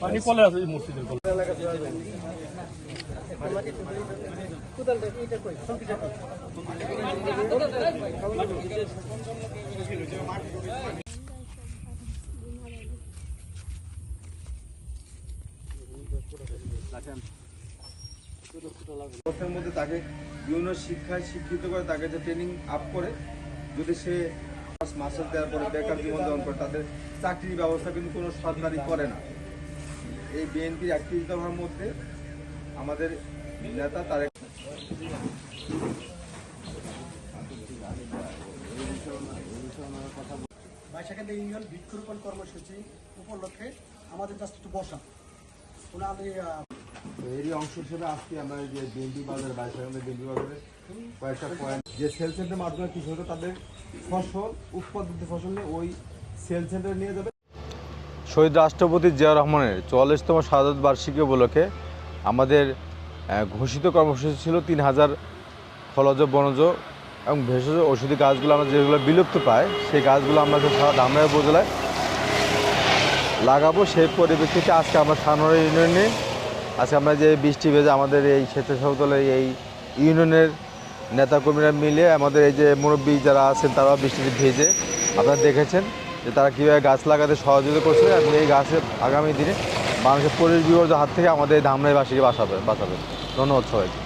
পানি কলে আছে মসজিদের মধ্যে তাকে বিভিন্ন শিক্ষায় শিক্ষিত করে, তাকে যে ট্রেনিং আপ করে, যদি সে মাস্টার দেওয়ার পরে বেকার জীবন যাপন করে তাদের চাকরির ব্যবস্থা কিন্তু কোনো সরকারি করে না। এই বিএনপির একত্রিশ দফার মধ্যে আমাদের নেতা তারেক বাইশাখালী ইউনিয়ন বৃক্ষরোপণ কর্মসূচি উপলক্ষে আমাদের জাস্ট একটু বসা। তো এরই অংশ হিসেবে আজকে আমরা যে বিএনপি বাজার বাইশাখালী বিএনপি বাজারে কয়েকটা পয়েন্ট যে সেল মাধ্যমে কৃষকরা তাদের ফসল, উৎপাদিত ফসল নিয়ে ওই সেল সেন্টারে নিয়ে যাবে। শহীদ রাষ্ট্রপতি জিয়া রহমানের চুয়াল্লিশতম শাহাদত বার্ষিকী উপলক্ষে আমাদের ঘোষিত কর্মসূচি ছিল তিন হাজার ফলজ বনজ এবং ভেষজ ঔষধি গাছগুলো আমরা যেগুলো বিলুপ্ত পায়, সেই গাছগুলো আমরা সারা ধামরাই উপজেলায় লাগাবো, সেই পরিপ্রেক্ষিতে আজকে আমরা সানোয়ার ইউনিয়নে আজকে আমরা যে বৃষ্টি ভেজে আমাদের এই স্বেচ্ছাসেবকদলের এই ইউনিয়নের নেতাকর্মীরা মিলে আমাদের এই যে মুরব্বী যারা আছেন, তারাও বৃষ্টিতে ভেজে আপনারা দেখেছেন যে তারা কীভাবে গাছ লাগাতে সহযোগিতা করছে এবং এই গাছে আগামী দিনে মানুষের পরিবেশ বিপর্যয়ের হাত থেকে আমাদের ধামরাইবাসীকে বাঁচাবে বাঁচাবে। ধন্যবাদ সবাইকে।